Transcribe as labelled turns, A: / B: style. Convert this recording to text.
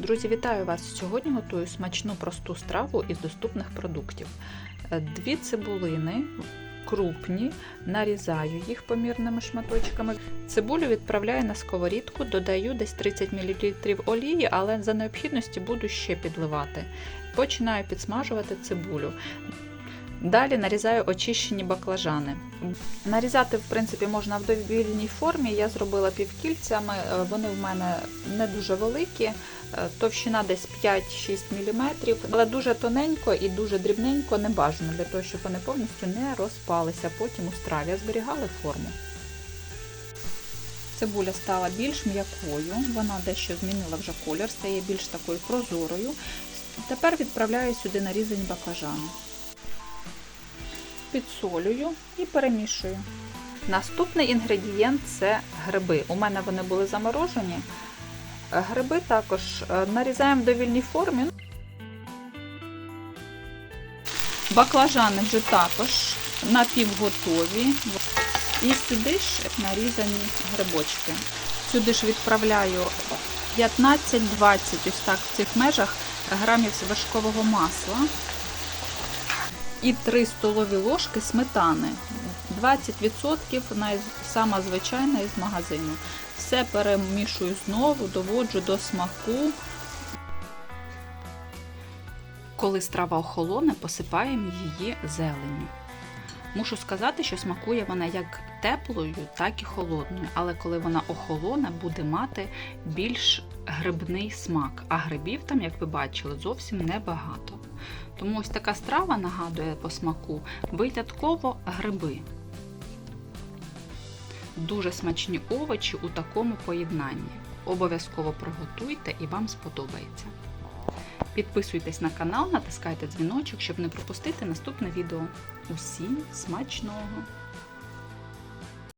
A: Друзі, вітаю вас! Сьогодні готую смачну просту страву із доступних продуктів. Е, Дві цибулини крупні, нарізаю їх помірними шматочками. Цибулю відправляю на сковорідку, додаю десь 30 мл олії, але за необхідності буду ще підливати. Починаю підсмажувати цибулю. Далі нарізаю очищені баклажани. Нарізати, в принципі, можна в довільній формі. Я зробила півкільцями, е, вони в мене не дуже великі, товщина десь 5-6 мм, але дуже тоненько і дуже дрібненько не бажано для того, щоб вони повністю не розпалися потім у страві, зберігали форму. Цибуля стала більш м'якою, вона дещо змінила вже колір, стає більш такою прозорою. Тепер відправляю сюди нарізані баклажани підсолюю і перемішую. Наступний інгредієнт це гриби. У мене вони були заморожені. Гриби також е, нарізаємо в довільній формі. Баклажани вже також напівготові. І сюди ж нарізані грибочки. Сюди ж відправляю 15-20 ось так в цих межах грамів вершкового масла і 3 столові ложки сметани. 20% най- сама звичайна із магазину. Все перемішую знову, доводжу до смаку. Коли страва охолоне, посипаємо її зеленню. Мушу сказати, що смакує вона як теплою, так і холодною, але коли вона охолоне, буде мати більш грибний смак, а грибів там, як ви бачили, зовсім небагато. Тому ось така страва нагадує по смаку винятково гриби. Дуже смачні овочі у такому поєднанні. Обов'язково приготуйте і вам сподобається. Підписуйтесь на канал, натискайте дзвіночок, щоб не пропустити наступне відео. Усім смачного!